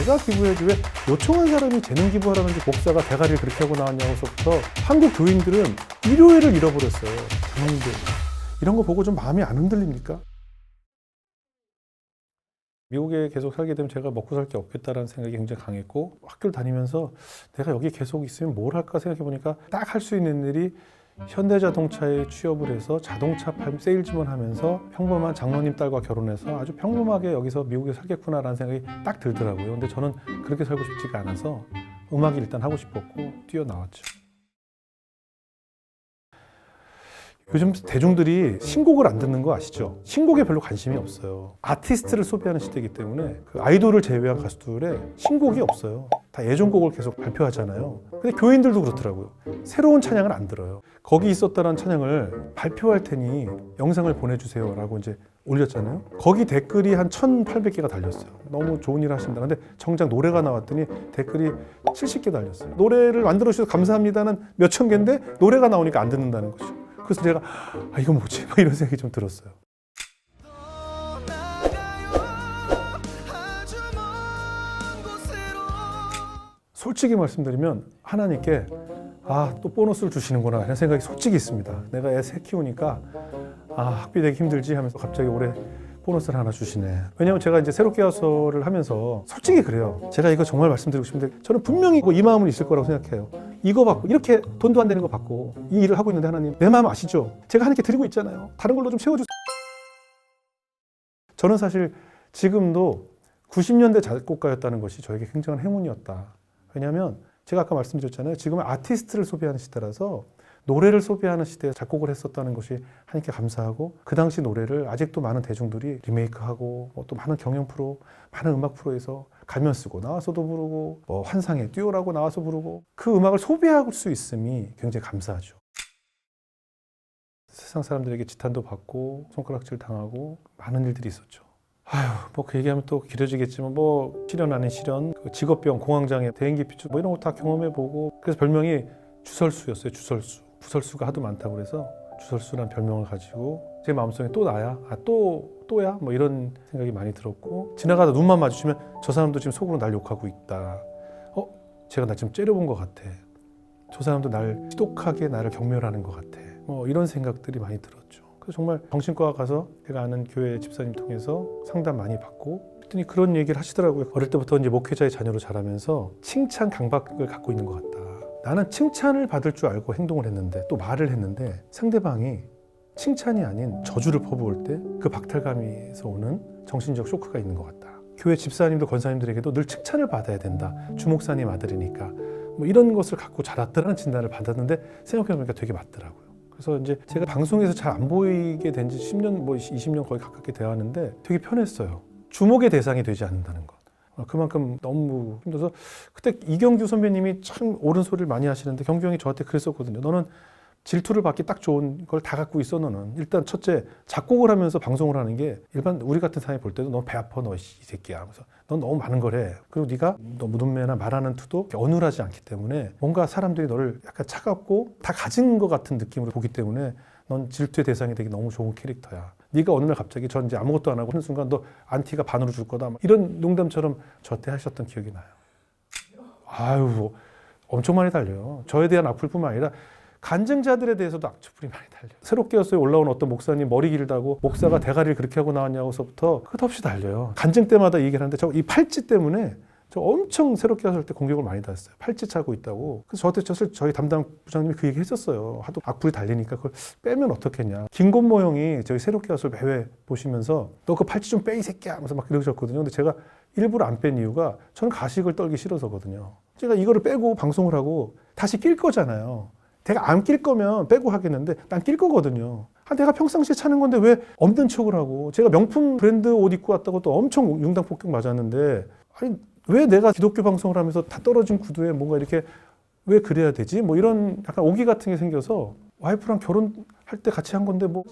내가 기부해야지 왜 요청한 사람이 재능 기부하라는지 목사가 대가리를 그렇게 하고 나왔냐고서부터 한국 교인들은 일요일을 잃어버렸어요. 장로님들 이런 거 보고 좀 마음이 안 흔들립니까? 미국에 계속 살게 되면 제가 먹고 살 게 없겠다라는 생각이 굉장히 강했고 학교를 다니면서 내가 여기 계속 있으면 뭘 할까 생각해 보니까 딱 할 수 있는 일이 현대자동차에 취업을 해서 자동차 팔 세일즈만 하면서 평범한 장로님 딸과 결혼해서 아주 평범하게 여기서 미국에 살겠구나라는 생각이 딱 들더라고요. 근데 저는 그렇게 살고 싶지가 않아서 음악이 일단 하고 싶었고 뛰어나왔죠. 요즘 대중들이 신곡을 안 듣는 거 아시죠? 신곡에 별로 관심이 없어요. 아티스트를 소비하는 시대이기 때문에 그 아이돌을 제외한 가수들의 신곡이 없어요. 다 예전곡을 계속 발표하잖아요. 근데 교인들도 그렇더라고요. 새로운 찬양을 안 들어요. 거기 있었다는 찬양을 발표할 테니 영상을 보내주세요 라고 이제 올렸잖아요. 거기 댓글이 한 1,800개가 달렸어요. 너무 좋은 일 하신다. 근데 정작 노래가 나왔더니 댓글이 70개 달렸어요. 노래를 만들어 주셔서 감사합니다는 몇 천 개인데 노래가 나오니까 안 듣는다는 거죠. 그래서 제가 아 이건 뭐지? 막 이런 생각이 좀 들었어요. 솔직히 말씀드리면 하나님께 아 또 보너스를 주시는구나 이런 생각이 솔직히 있습니다. 내가 애 새 키우니까 아 학비 되기 힘들지 하면서 갑자기 올해 보너스를 하나 주시네. 왜냐면 제가 이제 새롭게 와서를 하면서 솔직히 그래요. 제가 이거 정말 말씀드리고 싶은데 저는 분명히 이 마음은 있을 거라고 생각해요. 이거 받고 이렇게 돈도 안 되는 거 받고 이 일을 하고 있는데 하나님 내 마음 아시죠? 제가 하나님께 드리고 있잖아요. 다른 걸로 좀 채워주세요. 저는 사실 지금도 90년대 작곡가였다는 것이 저에게 굉장한 행운이었다. 왜냐하면 제가 아까 말씀드렸잖아요. 지금은 아티스트를 소비하는 시대라서 노래를 소비하는 시대에 작곡을 했었다는 것이 하나님께 감사하고 그 당시 노래를 아직도 많은 대중들이 리메이크하고 뭐 또 많은 경연 프로, 많은 음악 프로에서 가면 쓰고 나와서도 부르고 뭐 환상의 듀오라고 나와서 부르고 그 음악을 소비할 수 있음이 굉장히 감사하죠. 세상 사람들에게 지탄도 받고 손가락질 당하고 많은 일들이 있었죠. 아휴, 뭐 그 얘기하면 또 길어지겠지만 뭐 실현 아닌 실현, 그 직업병, 공황장애, 대인기 피축 뭐 이런 거 다 경험해보고 그래서 별명이 주설수였어요. 주설수. 부설수가 하도 많다고 그래서 주설수라는 별명을 가지고 제 마음속에 또 나야, 아 또 또야, 뭐 이런 생각이 많이 들었고 지나가다 눈만 마주치면 저 사람도 지금 속으로 날 욕하고 있다. 어, 제가 나 지금 째려본 것 같아. 저 사람도 날 지독하게 나를 경멸하는 것 같아. 뭐 이런 생각들이 많이 들었죠. 정말 정신과 가서 제가 아는 교회 집사님 통해서 상담 많이 받고 그랬더니 그런 얘기를 하시더라고요. 어릴 때부터 이제 목회자의 자녀로 자라면서 칭찬 강박을 갖고 있는 것 같다. 나는 칭찬을 받을 줄 알고 행동을 했는데 또 말을 했는데 상대방이 칭찬이 아닌 저주를 퍼부을 때 그 박탈감에서 오는 정신적 쇼크가 있는 것 같다. 교회 집사님도 권사님들에게도 늘 칭찬을 받아야 된다. 주목사님 아들이니까 뭐 이런 것을 갖고 자랐다는 진단을 받았는데 생각해보니까 되게 맞더라고요. 그래서 이제 제가 방송에서 잘 안 보이게 된 지 10년, 뭐 20년 거의 가깝게 되었는데 되게 편했어요. 주목의 대상이 되지 않는다는 것. 어, 그만큼 너무 힘들어서 그때 이경규 선배님이 참 옳은 소리를 많이 하시는데 경규 형이 저한테 그랬었거든요. 너는 질투를 받기 딱 좋은 걸 다 갖고 있어 너는 일단 첫째 작곡을 하면서 방송을 하는 게 일반 우리 같은 사람이 볼 때도 너 배 아파 너 이 새끼야 하면서 넌 너무 많은 걸 해. 그리고 네가 너 무덤매나 말하는 투도 어눌하지 않기 때문에 뭔가 사람들이 너를 약간 차갑고 다 가진 것 같은 느낌으로 보기 때문에 넌 질투의 대상이 되기 너무 좋은 캐릭터야. 네가 어느 날 갑자기 전 이제 아무것도 안 하고 하는 순간 너 안티가 반으로 줄 거다. 막 이런 농담처럼 저한테 하셨던 기억이 나요. 아유 엄청 많이 달려요. 저에 대한 악플뿐만 아니라 간증자들에 대해서도 악플이 많이 달려요. 새롭게 어서 올라온 어떤 목사님 머리 길다고 목사가 대가리를 그렇게 하고 나왔냐고서부터 끝없이 달려요. 간증 때마다 이 얘기를 하는데 저 이 팔찌 때문에 저 엄청 새롭게 왔을 때 공격을 많이 받았어요. 팔찌 차고 있다고. 그래서 저한테 저- 저희 담당 부장님이 그 얘기 했었어요. 하도 악플이 달리니까 그걸 빼면 어떻겠냐. 김건모 형이 저희 새롭게 왔을 매회 보시면서 너 그 팔찌 좀 빼 이 새끼야 하면서 막 그러셨거든요. 근데 제가 일부러 안 뺀 이유가 저는 가식을 떨기 싫어서거든요. 제가 이거를 빼고 방송을 하고 다시 낄 거잖아요. 내가 안 낄 거면 빼고 하겠는데 난 낄 거거든요. 아, 내가 평상시에 차는 건데 왜 없는 척을 하고 제가 명품 브랜드 옷 입고 왔다고 또 엄청 융당 폭격 맞았는데 아니 왜 내가 기독교 방송을 하면서 다 떨어진 구두에 뭔가 이렇게 왜 그래야 되지? 뭐 이런 약간 오기 같은 게 생겨서 와이프랑 결혼할 때 같이 한 건데 뭐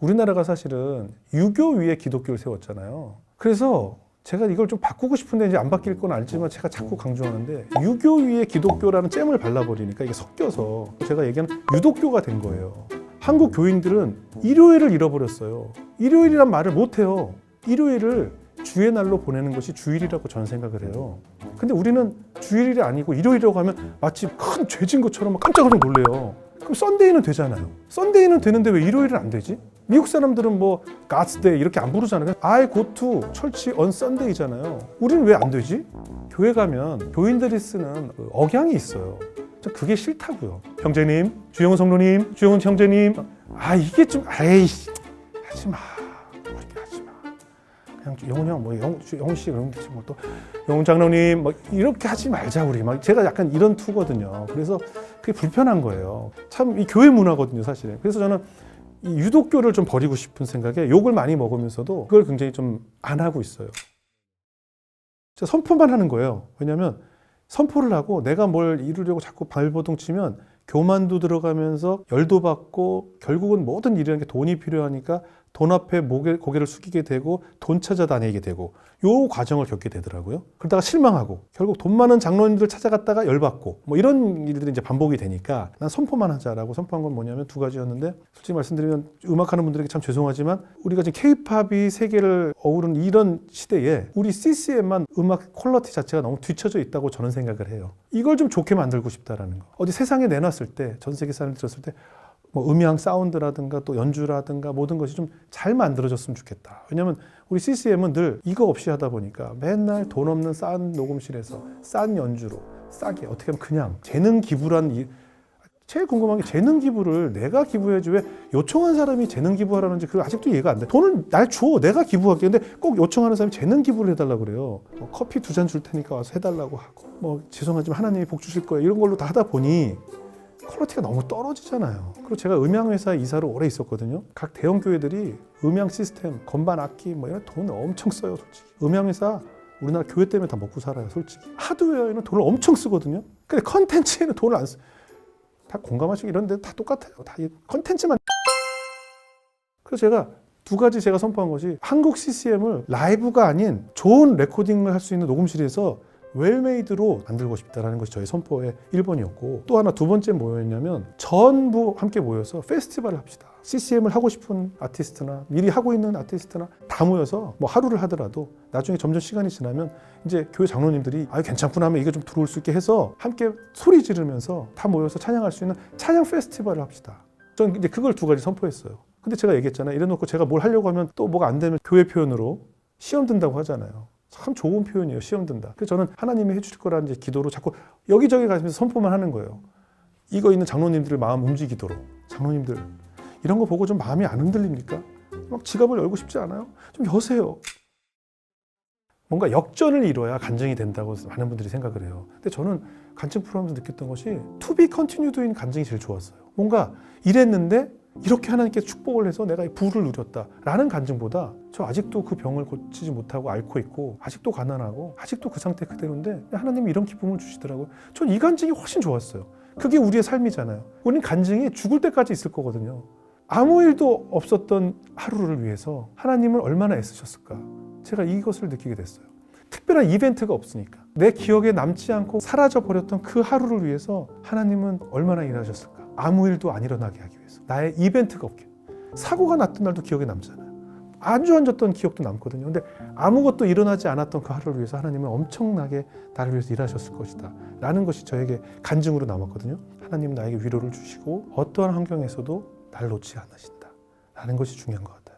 우리나라가 사실은 유교 위에 기독교를 세웠잖아요. 그래서 제가 이걸 좀 바꾸고 싶은데 이제 안 바뀔 건 알지만 제가 자꾸 강조하는데 유교 위에 기독교라는 잼을 발라버리니까 이게 섞여서 제가 얘기하는 유독교가 된 거예요. 한국 교인들은 일요일을 잃어버렸어요. 일요일이란 말을 못 해요. 일요일을 주의 날로 보내는 것이 주일이라고 저는 생각을 해요. 근데 우리는 주일이 아니고 일요일이라고 하면 마치 큰 죄진 것처럼 막 깜짝깜짝 놀래요. 그럼 썬데이는 되잖아요. 썬데이는 되는데 왜 일요일은 안 되지? 미국 사람들은 뭐 가스데이 이렇게 안 부르잖아요. I go to 철치 on Sunday잖아요. 우리는 왜 안 되지? 교회 가면 교인들이 쓰는 그 억양이 있어요. 저 그게 싫다고요. 형제님, 주영훈 성도님, 주영훈 형제님. 아 이게 좀 아이씨 하지 마. 그렇게 하지 마. 그냥 영훈 형, 뭐 영, 영훈 씨 그런 데지 뭐또 영훈 장로님, 뭐 이렇게 하지 말자 우리. 막 제가 약간 이런 투거든요. 그래서 그게 불편한 거예요. 참 이 교회 문화거든요, 사실은. 그래서 저는 이 유독교를 좀 버리고 싶은 생각에 욕을 많이 먹으면서도 그걸 굉장히 좀 안 하고 있어요. 선포만 하는 거예요. 왜냐하면 선포를 하고 내가 뭘 이루려고 자꾸 발버둥 치면 교만도 들어가면서 열도 받고 결국은 모든 일이라는 게 돈이 필요하니까 돈 앞에 고개를 숙이게 되고 돈 찾아다니게 되고 요 과정을 겪게 되더라고요. 그러다가 실망하고 결국 돈 많은 장로님들 찾아갔다가 열받고 뭐 이런 일들이 이제 반복이 되니까 난 선포만 하자라고 선포한 건 뭐냐면 두 가지였는데 솔직히 말씀드리면 음악하는 분들에게 참 죄송하지만 우리가 지금 케이팝이 세계를 어우르는 이런 시대에 우리 CCM만 음악 퀄리티 자체가 너무 뒤처져 있다고 저는 생각을 해요. 이걸 좀 좋게 만들고 싶다라는 거. 어디 세상에 내놨을 때 전 세계 사람들이 들었을 때 뭐 음향 사운드라든가 또 연주라든가 모든 것이 좀 잘 만들어졌으면 좋겠다. 왜냐하면 우리 CCM은 늘 이거 없이 하다 보니까 맨날 돈 없는 싼 녹음실에서 싼 연주로 싸게 어떻게 하면 그냥 재능 기부란 이 제일 궁금한 게 재능 기부를 내가 기부해야지 왜 요청한 사람이 재능 기부하라는지 그거 아직도 이해가 안 돼. 돈을 날 줘. 내가 기부할게. 근데 꼭 요청하는 사람이 재능 기부를 해달라고 그래요. 뭐 커피 두 잔 줄 테니까 와서 해달라고 하고. 뭐 죄송하지만 하나님이 복 주실 거예요. 이런 걸로 다 하다 보니 퀄리티가 너무 떨어지잖아요. 그리고 제가 음향회사 이사로 오래 있었거든요. 각 대형 교회들이 음향 시스템, 건반 악기 뭐 이런 돈 엄청 써요, 솔직히. 음향회사 우리나라 교회 때문에 다 먹고 살아요, 솔직히. 하드웨어에는 돈을 엄청 쓰거든요. 근데 컨텐츠에는 돈을 안 써. 다 공감하시고 이런 데 다 똑같아요. 다이 컨텐츠만. 그래서 제가 두 가지 제가 선포한 것이 한국 CCM을 라이브가 아닌 좋은 레코딩을 할 수 있는 녹음실에서 웰메이드로 만들고 싶다라는 것이 저의 선포의 1번이었고 또 하나 두 번째 뭐였냐면 전부 함께 모여서 페스티벌을 합시다. CCM을 하고 싶은 아티스트나 미리 하고 있는 아티스트나 다 모여서 뭐 하루를 하더라도 나중에 점점 시간이 지나면 이제 교회 장로님들이 아 괜찮구나 하면 이게 좀 들어올 수 있게 해서 함께 소리 지르면서 다 모여서 찬양할 수 있는 찬양 페스티벌을 합시다. 전 이제 그걸 두 가지 선포했어요. 근데 제가 얘기했잖아요. 이래놓고 제가 뭘 하려고 하면 또 뭐가 안 되면 교회 표현으로 시험 든다고 하잖아요. 참 좋은 표현이에요. 시험 든다. 그래서 저는 하나님이 해주실 거라는 기도로 자꾸 여기저기 가면서 선포만 하는 거예요. 이거 있는 장로님들 마음 움직이도록 장로님들 이런 거 보고 좀 마음이 안 흔들립니까? 막 지갑을 열고 싶지 않아요? 좀 여세요. 뭔가 역전을 이뤄야 간증이 된다고 많은 분들이 생각을 해요. 근데 저는 간증 프로그램에서 느꼈던 것이 be continued인 간증이 제일 좋았어요. 뭔가 이랬는데 이렇게 하나님께 축복을 해서 내가 이 부를 누렸다라는 간증보다 저 아직도 그 병을 고치지 못하고 앓고 있고 아직도 가난하고 아직도 그 상태 그대로인데 하나님이 이런 기쁨을 주시더라고요. 전 이 간증이 훨씬 좋았어요. 그게 우리의 삶이잖아요. 우리는 간증이 죽을 때까지 있을 거거든요. 아무 일도 없었던 하루를 위해서 하나님을 얼마나 애쓰셨을까. 제가 이것을 느끼게 됐어요. 특별한 이벤트가 없으니까. 내 기억에 남지 않고 사라져 버렸던 그 하루를 위해서 하나님은 얼마나 일하셨을까. 아무 일도 안 일어나게 하기 위해서. 나의 이벤트가 없게. 사고가 났던 날도 기억에 남잖아요. 아주 안 좋던 기억도 남거든요. 근데 아무것도 일어나지 않았던 그 하루를 위해서 하나님은 엄청나게 나를 위해서 일하셨을 것이다. 라는 것이 저에게 간증으로 남았거든요. 하나님 나에게 위로를 주시고 어떠한 환경에서도 날 놓지 않으신다. 라는 것이 중요한 것 같아요.